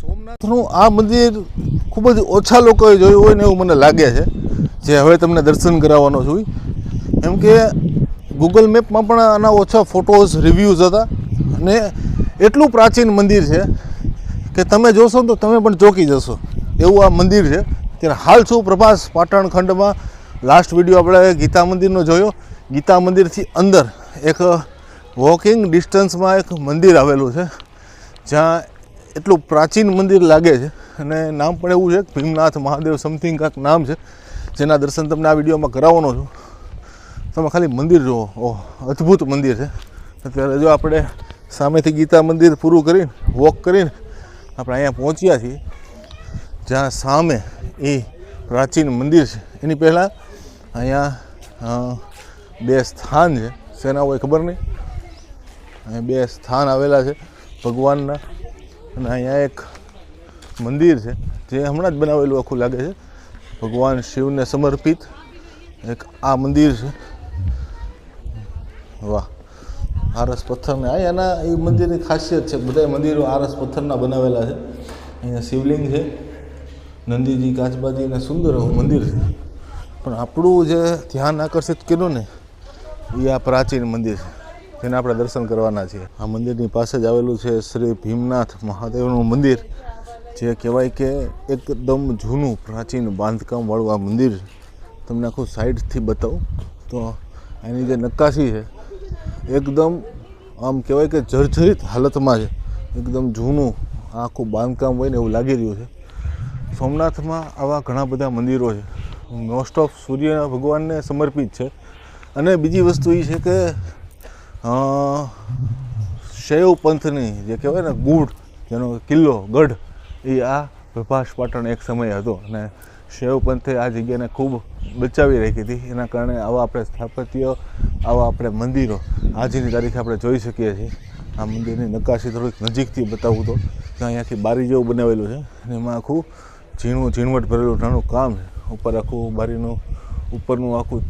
સોમનાથનું આ મંદિર ખૂબ જ ઓછા લોકોએ જોયું હોય ને એવું મને લાગે છે. જે હવે તમને દર્શન કરાવવાનો છું એમ કે ગૂગલ મેપમાં પણ આના ઓછા ફોટોઝ રિવ્યૂઝ હતા. અને એટલું પ્રાચીન મંદિર છે કે તમે જોશો તો તમે પણ ચોંકી જશો. એવું આ મંદિર છે. ત્યારે હાલ છું પ્રભાસ પાટણ ખંડમાં. લાસ્ટ વીડિયો આપણે ગીતા મંદિરનો જોયો. ગીતા મંદિરથી અંદર એક વોકિંગ ડિસ્ટન્સમાં એક મંદિર આવેલું છે. જ્યાં એટલું પ્રાચીન મંદિર લાગે છે અને નામ પણ એવું છે, ભીમનાથ મહાદેવ સમથિંગ કાંક નામ છે, જેના દર્શન તમને આ વિડીયોમાં કરાવવાનો છું. તમે ખાલી મંદિર જુઓ. ઓહ, અદ્ભુત મંદિર છે. અત્યારે જો આપણે સામેથી ગીતા મંદિર પૂરું કરીને વોક કરીને આપણે અહીંયા પહોંચ્યા છીએ, જ્યાં સામે એ પ્રાચીન મંદિર છે. એની પહેલાં અહીંયા બે સ્થાન છે. શેના હોય ખબર નહીં? અહીંયા બે સ્થાન આવેલા છે, ભગવાનના. અને અહીંયા એક મંદિર છે, જે હમણાં જ બનાવેલું આખું લાગે છે. ભગવાન શિવને સમર્પિત એક આ મંદિર છે. વાહ, આરસ પથ્થરને. આ એના, એ મંદિરની ખાસિયત છે બધા મંદિરો આરસ પથ્થરના બનાવેલા છે. અહીંયા શિવલિંગ છે, નંદીજી કાચબાજીને સુંદર મંદિર છે. પણ આપણું જે ધ્યાન આકર્ષિત કર્યું ને, એ આ પ્રાચીન મંદિર છે. જેને આપણે દર્શન કરવાના છીએ. આ મંદિરની પાસે જ આવેલું છે શ્રી ભીમનાથ મહાદેવનું મંદિર. જે કહેવાય કે એકદમ જૂનું, પ્રાચીન બાંધકામવાળું આ મંદિર. તમને આખું સાઈડથી બતાવું. તો એની જે નક્કાશી છે, એકદમ આમ કહેવાય કે જર્જરિત હાલતમાં છે. એકદમ જૂનું આખું બાંધકામ હોય ને એવું લાગી રહ્યું છે. સોમનાથમાં આવા ઘણા બધા મંદિરો છે. મોસ્ટ ઓફ સૂર્ય ભગવાનને સમર્પિત છે. અને બીજી વસ્તુ એ છે કે શૈવ પંથની જે કહેવાય ને ગૂઢ, જેનો કિલ્લો, ગઢ, એ આ પ્રભાસ પાટણ એક સમય હતો અને શૈવ પંથે આ જગ્યાને ખૂબ બચાવી રાખી હતી. એના કારણે આવા આપણે સ્થાપત્ય, આવા આપણે મંદિરો આજની તારીખે આપણે જોઈ શકીએ છીએ. આ મંદિરની નકાશી થોડીક નજીકથી બતાવું તો અહીંયાથી બારી જેવું બનાવેલું છે અને એમાં આખું ઝીણું, ઝીણવટ ભરેલું નાનું કામ છે. ઉપર આખું બારીનું, ઉપરનું આખું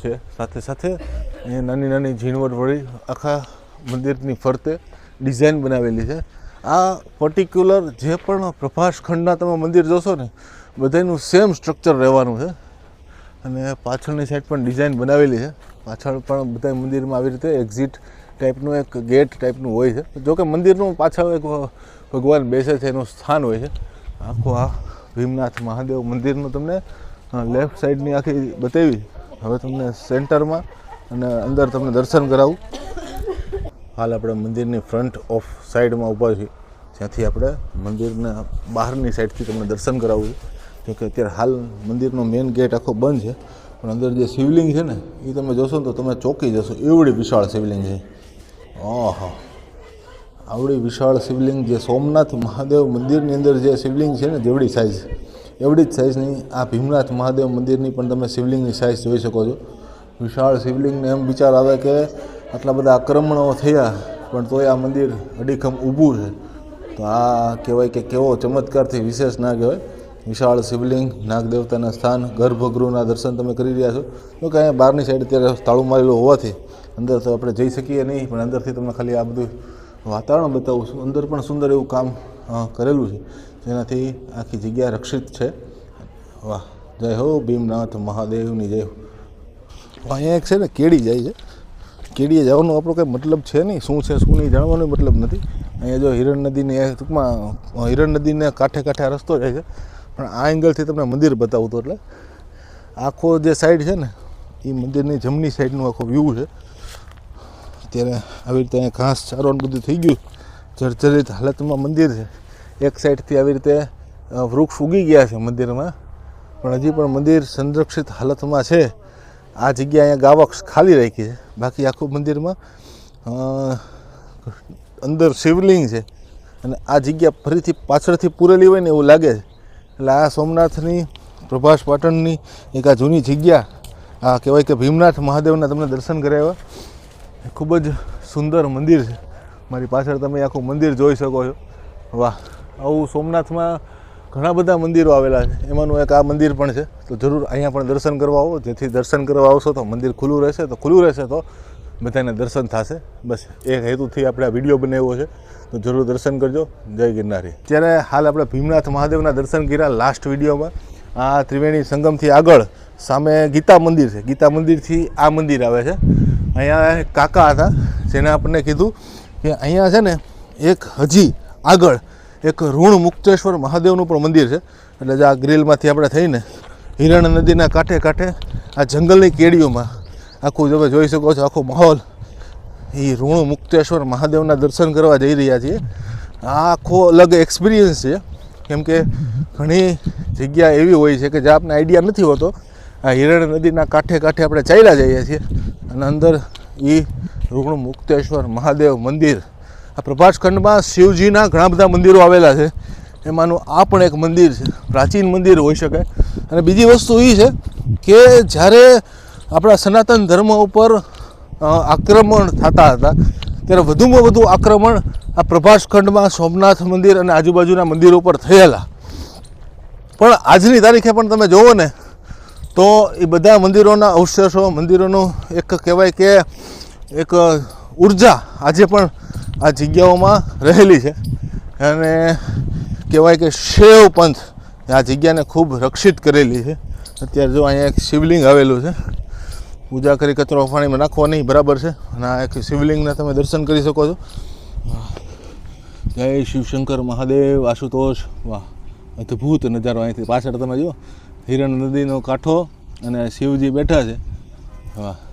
છે. સાથે સાથે અહીંયા નાની નાની ઝીણવટ વળી આખા મંદિરની ફરતે ડિઝાઇન બનાવેલી છે. આ પર્ટિક્યુલર જે પણ પ્રભાસ ખંડના તમે મંદિર જોશો ને બધાનું સેમ સ્ટ્રક્ચર રહેવાનું છે. અને પાછળની સાઈડ પણ ડિઝાઇન બનાવેલી છે. પાછળ પણ બધા મંદિરમાં આવી રીતે એક્ઝિટ ટાઈપનું એક ગેટ ટાઈપનું હોય છે. જોકે મંદિરનું પાછળ એક ભગવાન બેસે છે, એનું સ્થાન હોય છે. આખું આ ભીમનાથ મહાદેવ મંદિરનું તમને લેફ્ટ સાઈડની આખી બતાવી. હવે તમને સેન્ટરમાં અને અંદર તમને દર્શન કરાવું. હાલ આપણે મંદિરની ફ્રન્ટ ઓફ સાઈડમાં ઊભા છીએ. જ્યાંથી આપણે મંદિરના બહારની સાઈડથી તમને દર્શન કરાવવું છે કે અત્યારે હાલ મંદિરનો મેઇન ગેટ આખો બંધ છે. પણ અંદર જે શિવલિંગ છે ને એ તમે જોશો ને તો તમે ચોંકી જશો. એવડી વિશાળ શિવલિંગ છે. ઓહો. આવડી વિશાળ શિવલિંગ જે સોમનાથ મહાદેવ મંદિરની અંદર જે શિવલિંગ છે ને, જેવડી સાઇઝ એવડી જ સાઇઝની આ ભીમનાથ મહાદેવ મંદિરની પણ તમે શિવલિંગની સાઇઝ જોઈ શકો છો. વિશાળ શિવલિંગને એમ વિચાર આવે કે આટલા બધા આક્રમણો થયા, પણ તોય આ મંદિર અડીખમ ઊભું છે. તો આ કહેવાય કે કેવો ચમત્કારથી વિશેષ ના કહેવાય. વિશાળ શિવલિંગ, નાગદેવતાના સ્થાન, ગર્ભગૃહના દર્શન તમે કરી રહ્યા છો. તો કે બહારની સાઈડ અત્યારે તાળું મારેલું હોવાથી અંદર તો આપણે જઈ શકીએ નહીં, પણ અંદરથી તમને ખાલી આ બધું વાતાવરણ બતાવું છું. અંદર પણ સુંદર એવું કામ કરેલું છે. જેનાથી આખી જગ્યા રક્ષિત છે. વાહ, જય હો ભીમનાથ મહાદેવની જય અહીંયા એક છે ને કેડી જાય છે. કેડીએ જવાનો આપણો કંઈ મતલબ છે નહીં. શું છે, શું નહીં જાણવાનો મતલબ નથી. અહીંયા જો હિરણ નદીની ટૂંકમાં, હિરણ નદીને કાંઠે કાંઠે રસ્તો જાય છે. પણ આ એંગલથી તમને મંદિર બતાવું તો એટલે આખો જે સાઈડ છે ને એ મંદિરની જમણી સાઈડનું આખો વ્યૂ છે. અત્યારે આવી રીતે અહીંયા ઘાસ ચારો બધું થઈ ગયું. જર્જરિત હાલતમાં મંદિર છે. એક સાઈડથી આવી રીતે વૃક્ષ ઉગી ગયા છે મંદિરમાં. પણ હજી પણ મંદિર સંરક્ષિત હાલતમાં છે. આ જગ્યા અહીંયા ગાવક્ષ ખાલી રાખી છે. બાકી આખું મંદિરમાં અંદર શિવલિંગ છે. અને આ જગ્યા ફરીથી પાછળથી પૂરેલી હોય ને એવું લાગે છે. એટલે આ સોમનાથની, પ્રભાસ પાટણની એક આ જૂની જગ્યા, આ કહેવાય કે ભીમનાથ મહાદેવના તમને દર્શન કરાવ્યા. ખૂબ જ સુંદર મંદિર છે. મારી પાછળ તમે આખું મંદિર જોઈ શકો છો. વાહ. આવું સોમનાથમાં ઘણા બધા મંદિરો આવેલા છે. એમાંનું એક આ મંદિર પણ છે. તો જરૂર અહીંયા પણ દર્શન કરવા આવો. જેથી દર્શન કરવા આવશો તો મંદિર ખુલ્લું રહેશે. તો ખુલ્લું રહેશે તો બધાને દર્શન થશે. બસ એ હેતુથી આપણે આ વીડિયો બનાવ્યો છે. તો જરૂર દર્શન કરજો. જય ગિરનારી. ત્યારે હાલ આપણે ભીમનાથ મહાદેવના દર્શન કર્યા લાસ્ટ વિડીયોમાં, આ ત્રિવેણી સંગમથી આગળ સામે ગીતા મંદિર છે. ગીતા મંદિરથી આ મંદિર આવે છે. અહીંયા કાકા હતા, જેને આપણને કીધું કે અહીંયા છે ને એક હજી આગળ એક ઋણ મુક્તેશ્વર મહાદેવનું પણ મંદિર છે. એટલે જે આ ગ્રીલમાંથી આપણે થઈને હિરણ નદીના કાંઠે કાંઠે આ જંગલની કેડીઓમાં આખું તમે જોઈ શકો છો, આખો માહોલ. એ ઋણ મુક્તેશ્વર મહાદેવના દર્શન કરવા જઈ રહ્યા છીએ. આખો અલગ એક્સપિરિયન્સ છે. કેમ કે ઘણી જગ્યા એવી હોય છે કે જ્યાં આપણને આઈડિયા નથી હોતો. આ હિરણ નદીના કાંઠે કાંઠે આપણે ચાલ્યા જઈએ છીએ અને અંદર એ ઋણ મુક્તેશ્વર મહાદેવ મંદિર આ પ્રભાસખંડમાં શિવજીના ઘણા બધા મંદિરો આવેલા છે. એમાંનું આ પણ એક મંદિર છે. પ્રાચીન મંદિર હોઈ શકે. અને બીજી વસ્તુ એ છે કે જ્યારે આપણા સનાતન ધર્મ ઉપર આક્રમણ થતા હતા, ત્યારે વધુમાં વધુ આક્રમણ આ પ્રભાસખંડમાં સોમનાથ મંદિર અને આજુબાજુના મંદિરો પર થયેલા. પણ આજની તારીખે પણ તમે જુઓ ને, તો એ બધા મંદિરોના અવશેષો, મંદિરોનું એક કહેવાય કે એક ઊર્જા આજે પણ આ જગ્યાઓમાં રહેલી છે. અને કહેવાય કે શેવ પંથ આ જગ્યાને ખૂબ રક્ષિત કરેલી છે. અત્યારે જો અહીંયા એક શિવલિંગ આવેલું છે. પૂજા કરી કચરો પાણીમાં નાખવો નહીં બરાબર છે. અને આ એક શિવલિંગના તમે દર્શન કરી શકો છો. જય શિવશંકર મહાદેવ, આશુતોષ. વાહ, અદ્ભુત નજારો અહીંથી પાછળ તમે જુઓ. હિરણ નદીનો કાંઠો અને શિવજી બેઠા છે. વાહ.